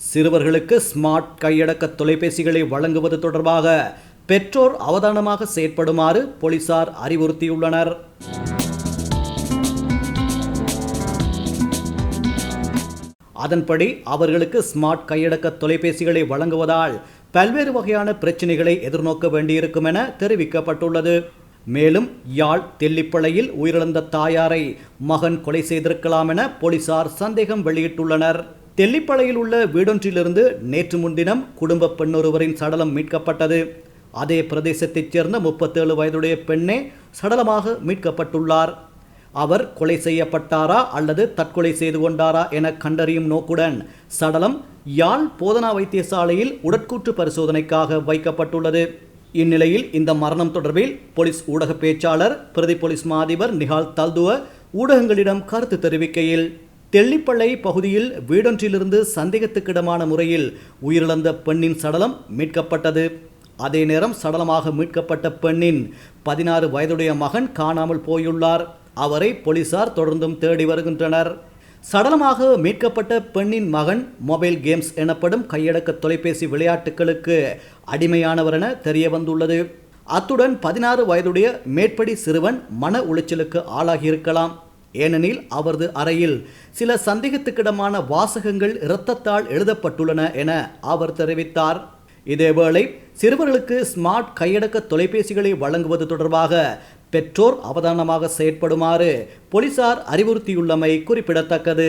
சிறுவர்களுக்கு ஸ்மார்ட் கையடக்க தொலைபேசிகளை வழங்குவது தொடர்பாக பெற்றோர் அவதானமாக செயற்படுமாறு போலீசார் அறிவுறுத்தியுள்ளனர். அதன்படி அவர்களுக்கு ஸ்மார்ட் கையடக்க தொலைபேசிகளை வழங்குவதால் பல்வேறு வகையான பிரச்சினைகளை எதிர்நோக்க வேண்டியிருக்கும் என தெரிவிக்கப்பட்டுள்ளது. மேலும் யாழ் தெல்லிப்பளையில் உயிரிழந்த தாயாரை மகன் கொலை செய்திருக்கலாம் என போலீசார் சந்தேகம் வெளியிட்டுள்ளனர். தெல்லிப்பளையில் உள்ள வீடொன்றிலிருந்து நேற்று முன்தினம் குடும்ப பெண்ணொருவரின் சடலம் மீட்கப்பட்டது. அதே பிரதேசத்தைச் சேர்ந்த முப்பத்தேழு வயதுடைய பெண்ணே சடலமாக மீட்கப்பட்டுள்ளார். அவர் கொலை செய்யப்பட்டாரா அல்லது தற்கொலை செய்து கொண்டாரா என கண்டறியும் நோக்குடன் சடலம் யாழ் போதனா வைத்தியசாலையில் உடற்கூற்று பரிசோதனைக்காக வைக்கப்பட்டுள்ளது. இந்நிலையில் இந்த மரணம் தொடர்பில் போலீஸ் ஊடக பேச்சாளர் பிரதி போலீஸ் மாதிபர் நிஹால் தல்துவ ஊடகங்களிடம் கருத்து தெரிவிக்கையில் தெள்ளிப்பள்ளை பகுதியில் வீடொன்றிலிருந்து சந்தேகத்துக்கிடமான முறையில் உயிரிழந்த பெண்ணின் சடலம் மீட்கப்பட்டது. அதே நேரம் சடலமாக மீட்கப்பட்ட பெண்ணின் பதினாறு வயதுடைய மகன் காணாமல் போயுள்ளார். அவரை போலீசார் தொடர்ந்தும் தேடி வருகின்றனர். சடலமாக மீட்கப்பட்ட பெண்ணின் மகன் மொபைல் கேம்ஸ் எனப்படும் கையடக்க தொலைபேசி விளையாட்டுகளுக்கு அடிமையானவர் என தெரிய வந்துள்ளது அத்துடன் பதினாறு வயதுடைய மேற்படி சிறுவன் மன உளைச்சலுக்கு ஆளாகியிருக்கலாம். ஏனெனில் அவரது அறையில் சில சந்தேகத்துக்கிடமான வாசகங்கள் இரத்தத்தால் எழுதப்பட்டுள்ளன என அவர் தெரிவித்தார். இதேவேளை சிறுவர்களுக்கு ஸ்மார்ட் கையடக்க தொலைபேசிகளை வழங்குவது தொடர்பாக பெற்றோர் அவதானமாக செயற்படுமாறு போலீசார் அறிவுறுத்தியுள்ளமை குறிப்பிடத்தக்கது.